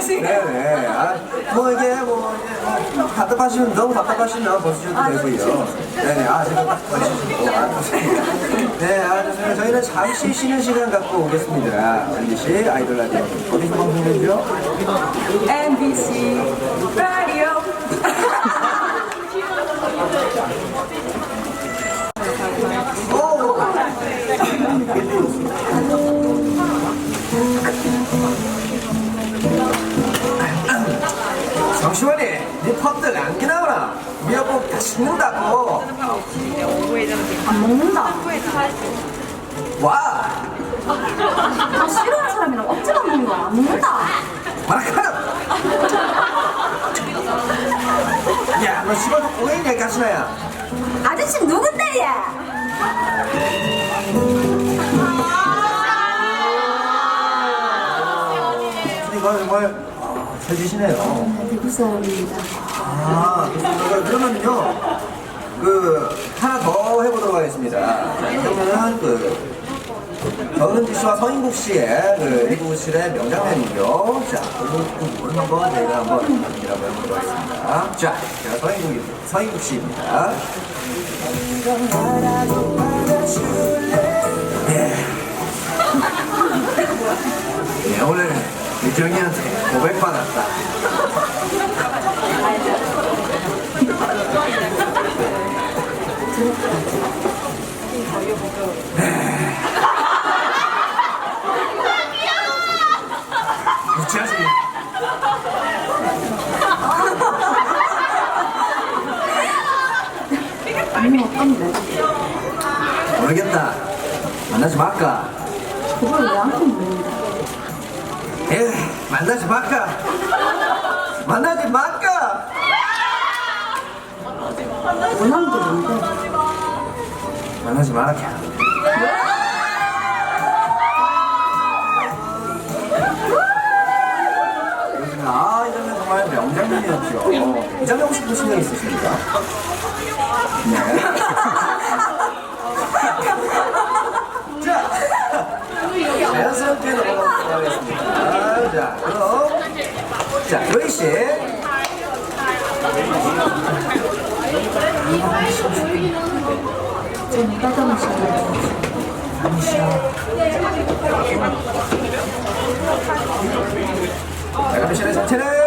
네네. 아, 뭐 이게 뭐 이제 뭐 답답하시면 너무 답답하시면 벗으셔도 되고요. 네네. 아 지금 벗으시고. 아, 좋습니다. 네, 아 좋습니다. 저희는 잠시 쉬는 시간 갖고 오겠습니다. MBC 아이돌 라디오 어디서 방송되죠? MBC 시원이 네 팝들 안 기나오나? 미역국 다 식는다고. 안 먹는다. 와, 나 싫어하는 사람이랑 억지로 먹는 거안 먹는다. 마라카라. 야, 너 시발 꼬맹이냐 가시나야? 아저씨 누군데야? 이거 정말 아, 찾으시네요. 대구 사람입니다. 아, 그렇습니까? 그러면요, 그, 하나 더 해보도록 하겠습니다. 그러면은, 그, 정은지 씨와 서인국 씨의 그 일부실의 명장면이죠. 자, 그걸 한번 저희가 한번 한번 해보도록 하겠습니다. 자, 제가 서인국, 서인국 씨입니다. 고백받았다. 유치하지? 아니 어떤데? 모르겠다. 만나지 말까? 그걸 왜안 먹는다? 에 만나지 말까? 만나지 말까? 원하는 게 뭔데? 만나지 말까? 아, 이 장면 정말 명장면이었죠. 이 장면 혹시 보신 적 있으십니까? 네. 자, 자연스럽게 넘어가도록 하겠습니다. 자, 그럼. 자, 조이 씨. 좀 그럼 씨의 전체는. 자, 자, 자,